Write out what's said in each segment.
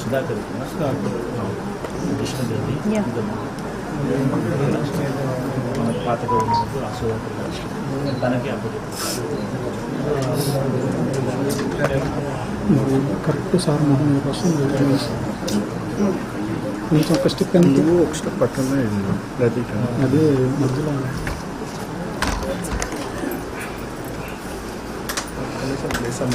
Sudhakar Krishna Devi Yeah. మన పాతగా ఉన్నప్పుడు ఆ సుధాకర్ గారు. తనకి అప్పుడు కరెక్ట్ సార్ మొహం కోసం కొంచెం ఒక స్టిక్ అని నువ్వు ఒక స్టెప్ పక్కనే వెళ్ళు. ప్రదీప్ అదే మధ్యలో Sí, esa, esa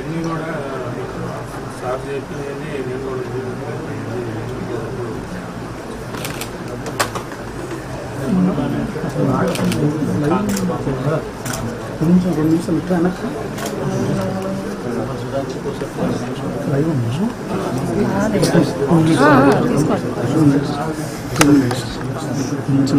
ఇవన్నీ కూడా సార్ చెప్పినవన్నీ నేను కూడా కొంచెం రెండు నిమిషాలు ఇట్లా వెనక్కి లైవ్ కొంచెం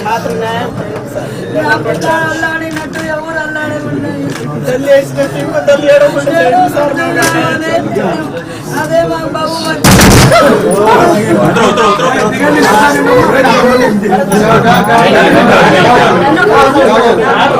छात्र अरे बाबू उतरो उतरो उतरो उतरो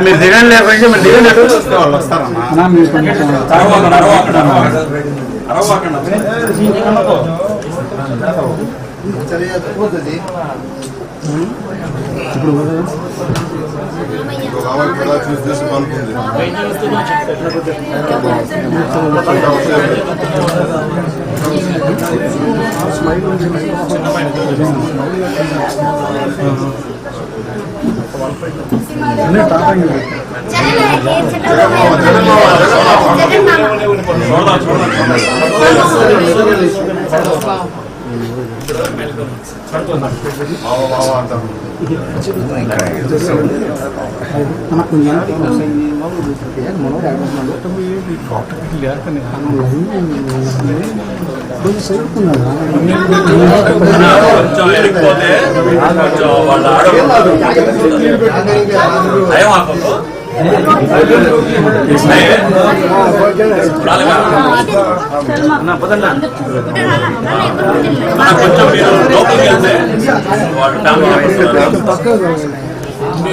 మీరు దిగండి లేకపోతే మీరు దిగండి వాళ్ళు వస్తారమ్మా అన్నా మీరు కొంచెం ఇప్పుడు కదా అన్నీ Tata Mặt mình nhắn tiếng nó mà nói đại mà lúc trong cái cọt trong cái lẻ cái này ăn lấy đúng xíu cái này 먼저 에리코네 먼저 말라 아이와 거고 కొంచెం మీరు లోపలికి వెళ్తే వాళ్ళ ఫ్యామిలీ మెంబర్స్ ఉన్నారు. మీ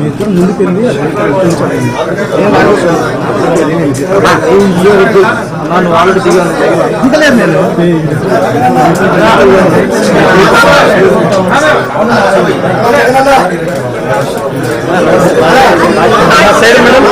ఇద్దరు ముందుకు వెళ్ళి నన్ను వాళ్ళు దిగాను దిగలేదు నేను సైడ్ మేడం